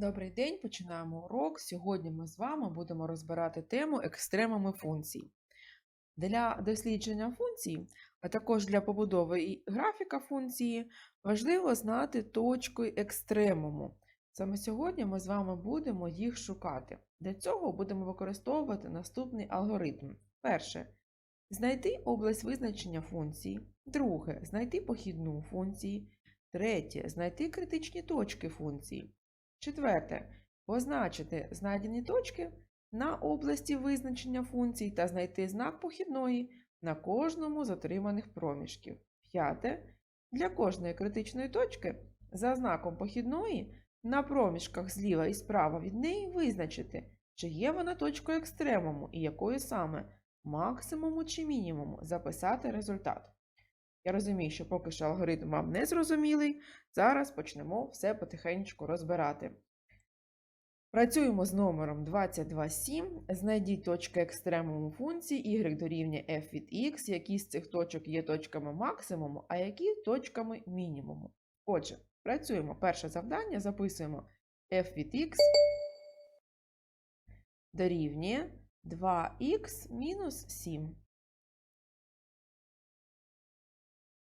Добрий день, починаємо урок. Сьогодні ми з вами будемо розбирати тему екстремуми функцій. Для дослідження функцій, а також для побудови і графіка функції, важливо знати точки екстремуму. Саме сьогодні ми з вами будемо їх шукати. Для цього будемо використовувати наступний алгоритм. Перше. Знайти область визначення функції. Друге. Знайти похідну функції. Третє. Знайти критичні точки функції. Четверте. Позначити знайдені точки на області визначення функцій та знайти знак похідної на кожному з отриманих проміжків. П'яте. Для кожної критичної точки за знаком похідної на проміжках зліва і справа від неї визначити, чи є вона точкою екстремуму і якою саме максимуму чи мінімуму записати результат. Я розумію, що поки що алгоритм вам не зрозумілий. Зараз почнемо все потихеньку розбирати. Працюємо з номером 227. Знайдіть точки екстремуму функції y дорівнює f від x, які з цих точок є точками максимуму, а які точками мінімуму. Отже, працюємо. Перше завдання записуємо f від x дорівнює 2х мінус 7.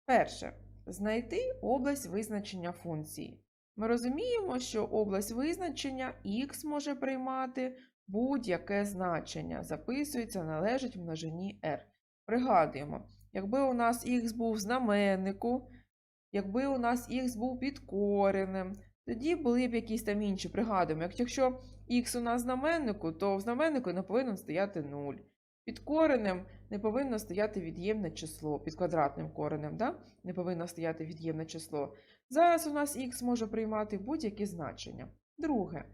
Перше. Знайти область визначення функції. Ми розуміємо, що область визначення х може приймати будь-яке значення. Записується, належить множині r. Пригадуємо, якби у нас х був в знаменнику, якби у нас х був під коренем, тоді були б якісь там інші. Пригадуємо, якщо х у нас в знаменнику, то в знаменнику не повинен стояти 0. Під коренем не повинно стояти від'ємне число, під квадратним коренем, да? не повинно стояти від'ємне число. Зараз у нас х може приймати будь-які значення. Друге.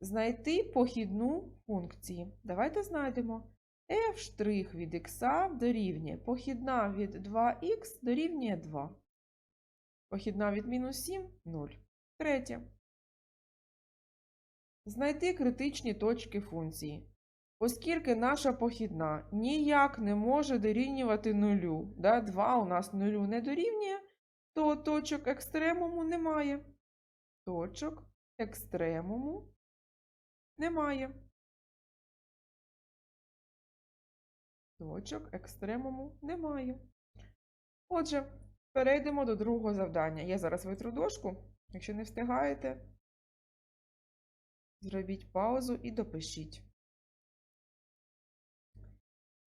Знайти похідну функції. Давайте знайдемо. f' від x дорівнює похідна від 2х дорівнює 2. Похідна від мінус 7 0. Третє. Знайти критичні точки функції. Оскільки наша похідна ніяк не може дорівнювати нулю, да, 2 у нас нулю не дорівнює, то точок екстремуму немає. Точок екстремуму немає. Точок екстремуму немає. Отже, перейдемо до другого завдання. Я зараз витру дошку. Якщо не встигаєте, зробіть паузу і допишіть.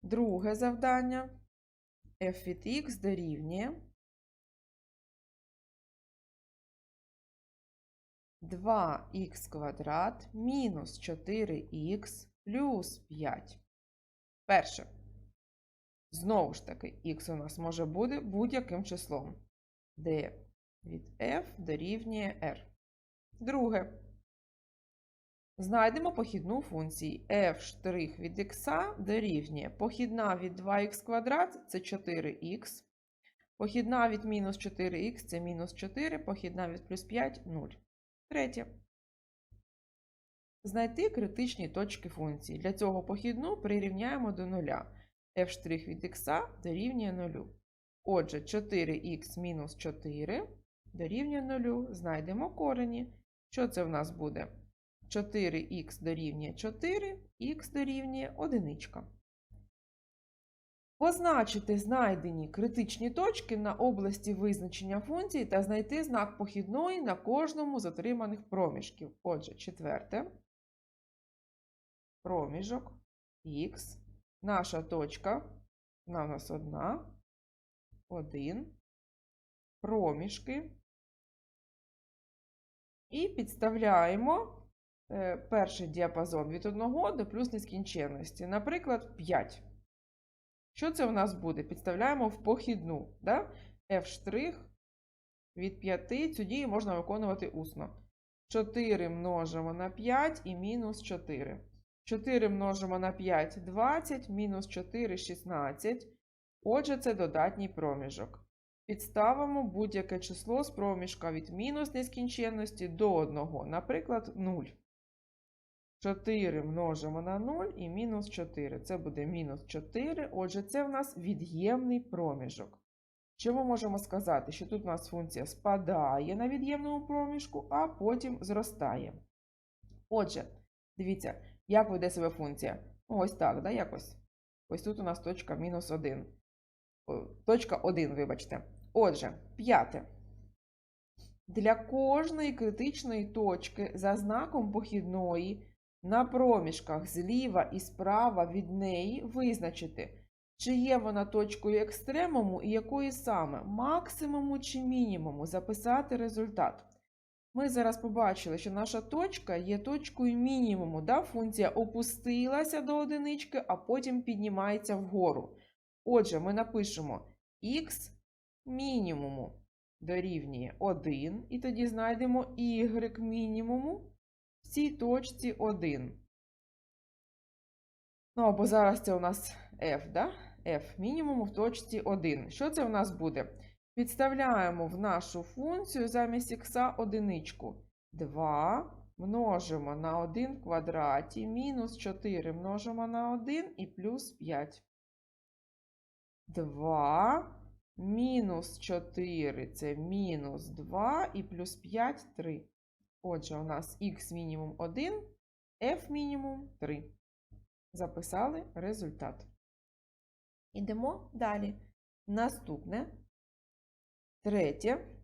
Друге завдання f від x дорівнює 2х квадрат мінус 4х плюс 5. Перше. Знову ж таки, х у нас може бути будь-яким числом, де від f дорівнює r. Друге. Знайдемо похідну функції f' від x дорівнює похідна від 2х квадрат це 4х. Похідна від мінус 4х це мінус 4, похідна від плюс 5 0. Третє. Знайти критичні точки функції. Для цього похідну прирівняємо до нуля. f' від x дорівнює 0. Отже, 4х мінус 4 дорівнює 0. Знайдемо корені. Що це в нас буде? 4х дорівнює 4, х дорівнює 1. Позначити знайдені критичні точки на області визначення функції та знайти знак похідної на кожному з отриманих проміжків. Отже, четверте. Проміжок х. Наша точка вона у нас одна, один. Проміжки. І підставляємо перший діапазон від 1 до плюс нескінченності. Наприклад, 5. Що це у нас буде? Підставляємо в похідну. Да? f' від 5. Цю дію можна виконувати усно. 4 множимо на 5 і мінус 4. 4 множимо на 5 20, мінус 4 16. Отже, це додатній проміжок. Підставимо будь-яке число з проміжка від мінус нескінченності до 1, наприклад, 0. 4 множимо на 0 і мінус 4. Це буде мінус 4. Отже, це в нас від'ємний проміжок. Що ми можемо сказати? Що тут у нас функція спадає на від'ємному проміжку, а потім зростає. Отже, дивіться, як веде себе функція. Ось так, да, якось. Ось тут у нас точка мінус 1. Точка 1, вибачте. Отже, п'яте. Для кожної критичної точки за знаком похідної на проміжках зліва і справа від неї визначити, чи є вона точкою екстремуму і якої саме максимуму чи мінімуму записати результат. Ми зараз побачили, що наша точка є точкою мінімуму. Да? Функція опустилася до одинички, а потім піднімається вгору. Отже, ми напишемо х мінімуму дорівнює 1, і тоді знайдемо y мінімуму цій точці 1. Ну, або зараз це у нас f, да? f мінімуму в точці 1. Що це у нас буде? Підставляємо в нашу функцію замість х одиничку. 2 множимо на 1 в квадраті, мінус 4 множимо на 1 і плюс 5. 2 мінус 4 це мінус 2 і плюс 5 3. Отже, у нас х мінімум 1, f мінімум 3. Записали результат. Ідемо далі. Наступне. Третє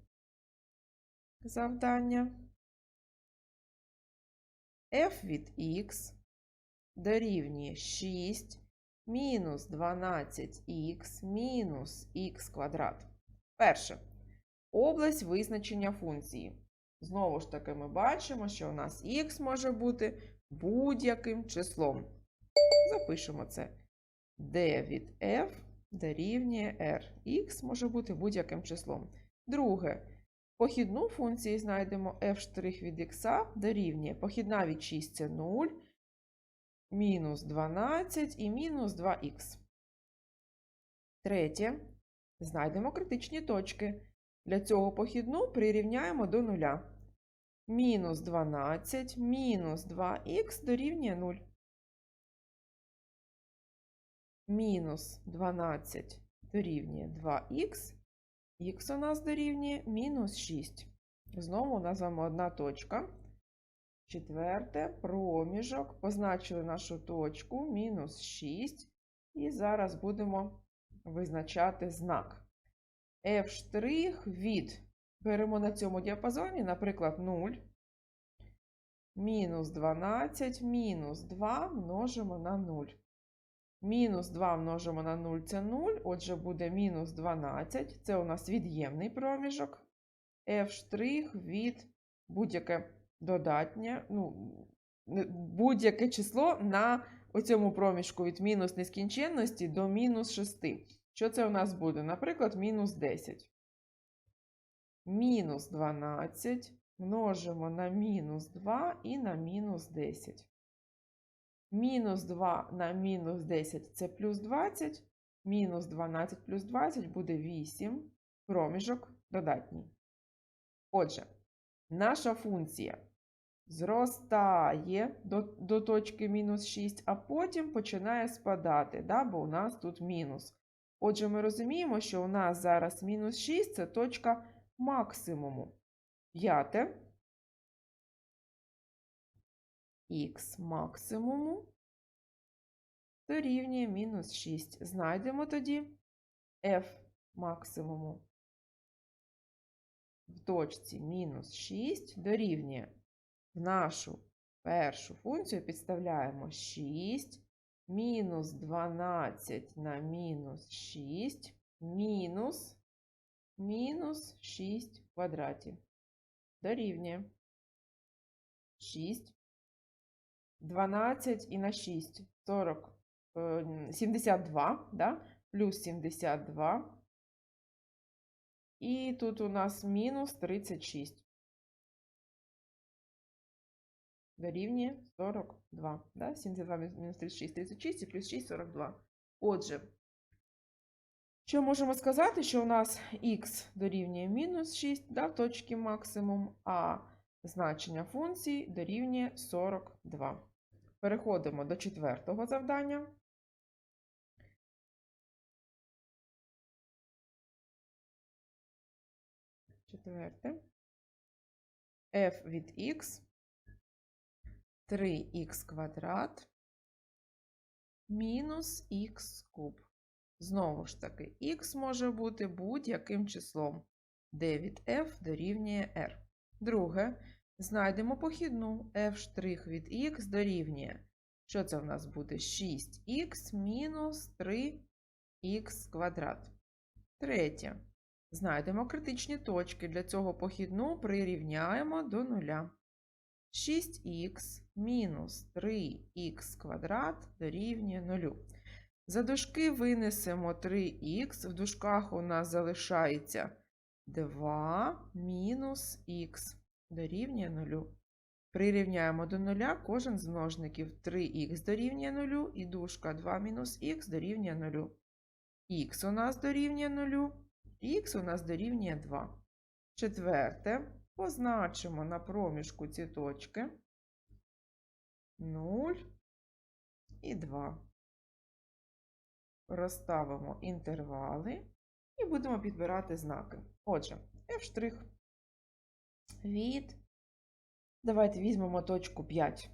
завдання. f від x дорівнює 6 мінус 12х мінус х квадрат. Перше. Область визначення функції. Знову ж таки, ми бачимо, що у нас х може бути будь-яким числом. Запишемо це. d від f дорівнює r. х може бути будь-яким числом. Друге. Похідну функцію знайдемо f' від х дорівнює. Похідна від 6 це 0 мінус 12 і мінус 2х. Третє. Знайдемо критичні точки. Для цього похідну прирівняємо до нуля. Мінус 12 мінус 2х дорівнює 0. Мінус 12 дорівнює 2х. Х у нас дорівнює мінус 6. Знову у нас вами одна точка. Четверте, проміжок. Позначили нашу точку мінус 6. І зараз будемо визначати знак. F' від. Беремо на цьому діапазоні, наприклад, 0. Мінус 12, мінус 2 множимо на 0. Мінус 2 множимо на 0 це 0. Отже, буде мінус 12. Це у нас від'ємний проміжок. F' від будь-яке додатнє, ну, будь-яке число на оцьому проміжку від мінус нескінченності до мінус 6. Що це у нас буде? Наприклад, мінус 10. Мінус 12 множимо на мінус 2 і на мінус 10. Мінус 2 на мінус 10 це плюс 20. Мінус 12 плюс 20 буде 8. Проміжок додатній. Отже, наша функція зростає до до точки мінус 6, а потім починає спадати, да, бо у нас тут мінус. Отже, ми розуміємо, що у нас зараз мінус 6 це точка максимуму. П'яте. Х максимуму дорівнює мінус 6. Знайдемо тоді f максимуму в точці мінус 6 дорівнює в нашу першу функцію підставляємо 6 мінус 12 на мінус 6 мінус мінус 6 в квадраті. Дорівнює 6. 12 і на 6 40, 72, да? плюс 72. І тут у нас мінус 36. дорівнює 42. Да? 72 мінус 36, 36 і плюс 6 42. Отже, що можемо сказати, що у нас х дорівнює мінус 6 да, точки максимум, а значення функції дорівнює 42. Переходимо до четвертого завдання. Четверте. f від x 3х квадрат мінус х куб. Знову ж таки, х може бути будь-яким числом, де від f дорівнює r. Друге, знайдемо похідну f' від х дорівнює. Що це в нас буде? 6х мінус 3х квадрат. Третє. Знайдемо критичні точки. Для цього похідну прирівняємо до нуля. 6х мінус 3х квадрат дорівнює 0. За дужки винесемо 3х, в дужках у нас залишається 2 мінус х дорівнює 0. Прирівняємо до 0 кожен з множників 3х дорівнює 0 і дужка 2 мінус х дорівнює 0. х у нас дорівнює 0, х у нас дорівнює 2. Четверте, позначимо на проміжку ці точки 0 і 2. Розставимо інтервали і будемо підбирати знаки. Отже, f' від. Давайте візьмемо точку 5.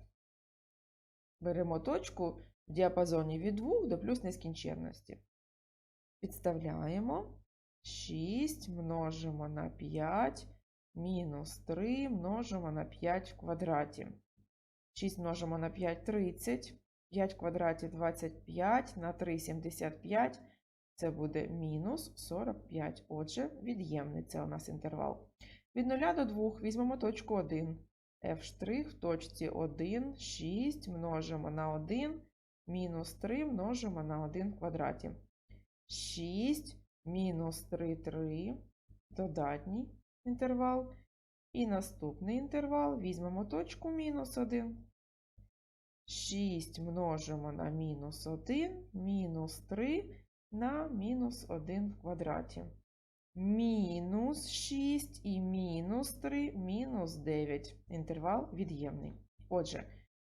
Беремо точку в діапазоні від 2 до плюс нескінченності. Підставляємо 6 множимо на 5 мінус 3 множимо на 5 в квадраті. 6 множимо на 5 30. 5 в квадраті 25 на 3 75. Це буде мінус 45. Отже, від'ємний це у нас інтервал. Від 0 до 2 візьмемо точку 1. f' в точці 1, 6 множимо на 1, мінус 3 множимо на 1 в квадраті. 6 мінус 3, 3, додатній інтервал. І наступний інтервал візьмемо точку мінус 1. 6 множимо на мінус 1, мінус 3 на мінус 1 в квадраті. Мінус 6 і мінус 3, мінус 9. Інтервал від'ємний. Отже,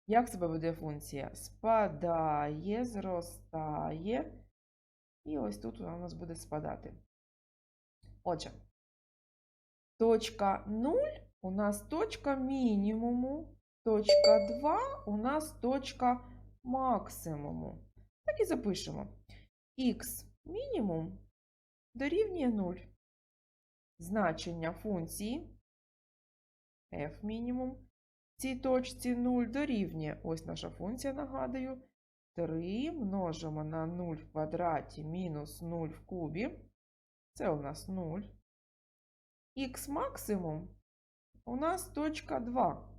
як себе веде функція? Спадає, зростає. І ось тут вона у нас буде спадати. Отже, точка 0 у нас точка мінімуму. Точка 2 у нас точка максимуму. Так і запишемо. Х мінімум дорівнює 0. Значення функції f мінімум цій точці 0 дорівнює. Ось наша функція, нагадую. 3 множимо на 0 в квадраті мінус 0 в кубі. Це у нас 0. Х максимум у нас точка 2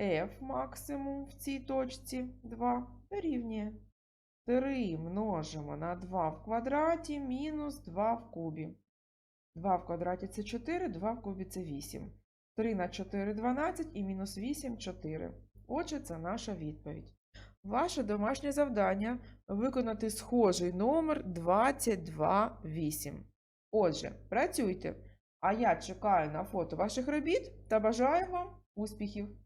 f максимум в цій точці 2 дорівнює 3 множимо на 2 в квадраті мінус 2 в кубі. 2 в квадраті це 4, 2 в кубі це 8. 3 на 4 – 12 і мінус 8 – 4. Отже, це наша відповідь. Ваше домашнє завдання виконати схожий номер 228. Отже, працюйте. А я чекаю на фото ваших робіт та бажаю вам успіхів!